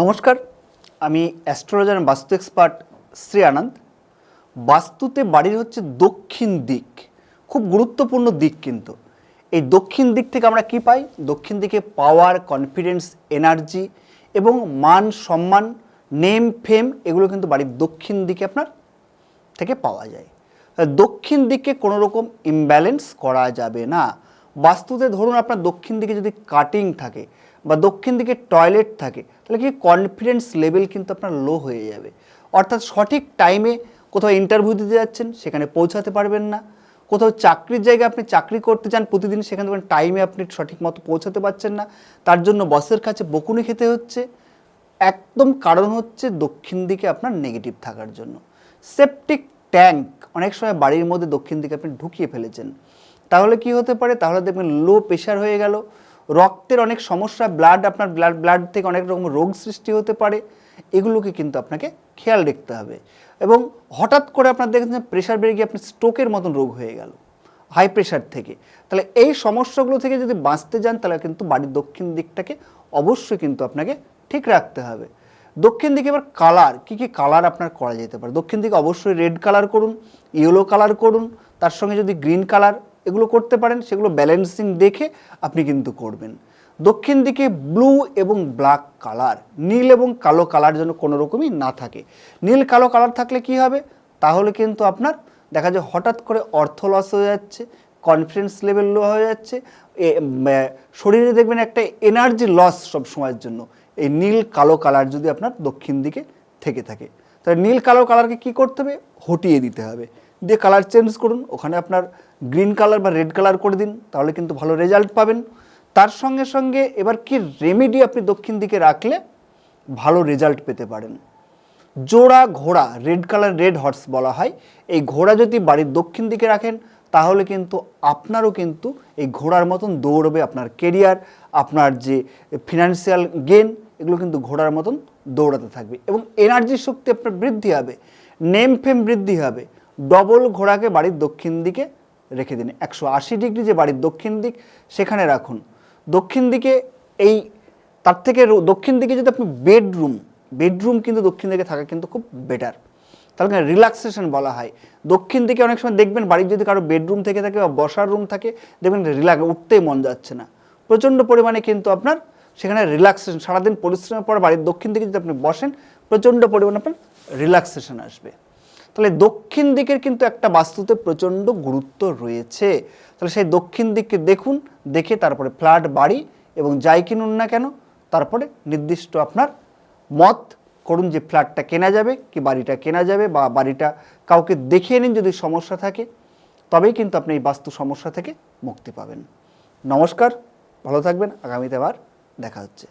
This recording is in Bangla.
নমস্কার, আমি অ্যাস্ট্রোলজার বাস্তু এক্সপার্ট শ্রী আনন্দ। বাস্তুতে বাড়ির হচ্ছে দক্ষিণ দিক, খুব গুরুত্বপূর্ণ দিক কিন্তু। এই দক্ষিণ দিক থেকে আমরা কি পাই? দক্ষিণ দিকে পাওয়ার কনফিডেন্স এনার্জি এবং মান, সম্মান নেম ফেম এগুলো কিন্তু বাড়ির দক্ষিণ দিকে আপনার থেকে পাওয়া যায়। দক্ষিণ দিকে কোনো রকম ইমব্যালেন্স করা যাবে না। বাস্তুতে ধরুন আপনার দক্ষিণ দিকে যদি কাটিং থাকে বা দক্ষিণ দিকে টয়লেট থাকে, তাহলে কি কনফিডেন্স লেভেল কিন্তু আপনার লো হয়ে যাবে। অর্থাৎ সঠিক টাইমে কোথাও ইন্টারভিউ দিতে যাচ্ছেন, সেখানে পৌঁছাতে পারবেন না। কোথাও চাকরির জায়গায় আপনি চাকরি করতে চান প্রতিদিন, সেখানে দেখবেন টাইমে আপনি সঠিক মতো পৌঁছাতে পারছেন না। তার জন্য বসের কাছে বকুনি খেতে হচ্ছে। একদম কারণ হচ্ছে দক্ষিণ দিকে আপনার নেগেটিভ থাকার জন্য। সেপটিক ট্যাঙ্ক অনেক সময় বাড়ির মধ্যে দক্ষিণ দিকে আপনি ঢুকিয়ে ফেলেছেন। তাহলে কি হতে পারে? তাহলে দেখবেন লো প্রেশার হয়ে গেল। রক্তের অনেক সমস্যা ব্লাড আপনার ব্লাড ব্লাড থেকে অনেক রকম রোগ সৃষ্টি হতে পারে, এগুলোকে কিন্তু আপনাকে খেয়াল রাখতে হবে। এবং হঠাৎ করে আপনার দেখেছেন প্রেশার বেড়ে গিয়ে আপনি স্ট্রোকের মতন রোগ হয়ে গেল হাই প্রেশার থেকে। তাহলে এই সমস্যাগুলো থেকে যদি বাঁচতে যান, তাহলে কিন্তু বাড়ির দক্ষিণ দিকটাকে অবশ্যই কিন্তু আপনাকে ঠিক রাখতে হবে। দক্ষিণ দিকে এবার কালার কী কী কালার আপনার করা যেতে পারে? দক্ষিণ দিকে অবশ্যই রেড কালার করুন ইয়েলো কালার করুন, তার সঙ্গে যদি গ্রিন কালার এগুলো করতে পারেন, সেগুলো ব্যালেন্সিং দেখে আপনি কিন্তু করবেন। দক্ষিণ দিকে ব্লু এবং ব্ল্যাক কালার নীল এবং কালো কালার যেন কোনো রকমই না থাকে। নীল কালো কালার থাকলে কি হবে? তাহলে কিন্তু আপনার দেখা যায় হঠাৎ করে অর্থ লস হয়ে যাচ্ছে কনফিডেন্স লেভেল লো হয়ে যাচ্ছে শরীরে দেখবেন একটা এনার্জি লস সব সময়ের জন্য। এই নীল কালো কালার যদি আপনার দক্ষিণ দিকে থেকে থাকে। তাহলে নীল কালো কালারকে কি করতে হবে? হটিয়ে দিতে হবে। দিয়ে কালার চেঞ্জ করুন, ওখানে আপনার গ্রিন কালার বা রেড কালার করে দিন, তাহলে কিন্তু ভালো রেজাল্ট পাবেন। তার সঙ্গে সঙ্গে এবার কি রেমেডি আপনি দক্ষিণ দিকে রাখলে ভালো রেজাল্ট পেতে পারেন। জোড়া ঘোড়া রেড কালার রেড হর্স বলা হয়, এই ঘোড়া যদি বাড়ির দক্ষিণ দিকে রাখেন, তাহলে কিন্তু আপনারও কিন্তু এই ঘোড়ার মতন দৌড়বে আপনার কেরিয়ার আপনার যে ফিনান্সিয়াল গেন এগুলো কিন্তু ঘোড়ার মতন দৌড়াতে থাকবে। এবং এনার্জি শক্তি আপনার বৃদ্ধি হবে নেম ফেম বৃদ্ধি হবে। ডবল ঘোড়াকে বাড়ির দক্ষিণ দিকে রেখে দিন। একশো আশি ডিগ্রি যে বাড়ির দক্ষিণ দিক, সেখানে রাখুন। দক্ষিণ দিকে এই, তার থেকে দক্ষিণ দিকে যদি আপনি বেডরুম বেডরুম কিন্তু দক্ষিণ দিকে থাকা কিন্তু খুব বেটার তাহলে রিল্যাক্সেশন বলা হয়। দক্ষিণ দিকে অনেক সময় দেখবেন বাড়ির যদি কারও বেডরুম থেকে থাকে বা বসার রুম থাকে, দেখবেন রিল্যাক্স উঠতেই মন যাচ্ছে না। প্রচণ্ড পরিমাণে কিন্তু আপনার সেখানে রিল্যাক্সেশন সারাদিন পরিশ্রমের পর বাড়ির দক্ষিণ দিকে যদি আপনি বসেন, প্রচণ্ড পরিমাণে আপনার রিল্যাক্সেশন আসবে। তাহলে দক্ষিণ দিকের কিন্তু একটা বাস্তুতে প্রচণ্ড গুরুত্ব রয়েছে। তাহলে সেই দক্ষিণ দিককে দেখুন, দেখে তারপরে ফ্ল্যাট বাড়ি এবং যাই কিনুন না কেন, তারপরে নির্দিষ্ট আপনার মত করুন যে ফ্ল্যাটটা কেনা যাবে কি বাড়িটা কেনা যাবে বা বাড়িটা কাউকে দেখিয়ে নিন যদি সমস্যা থাকে, তবেই কিন্তু আপনি এই বাস্তু সমস্যা থেকে মুক্তি পাবেন। নমস্কার, ভালো থাকবেন, আগামীতে আবার দেখা হচ্ছে।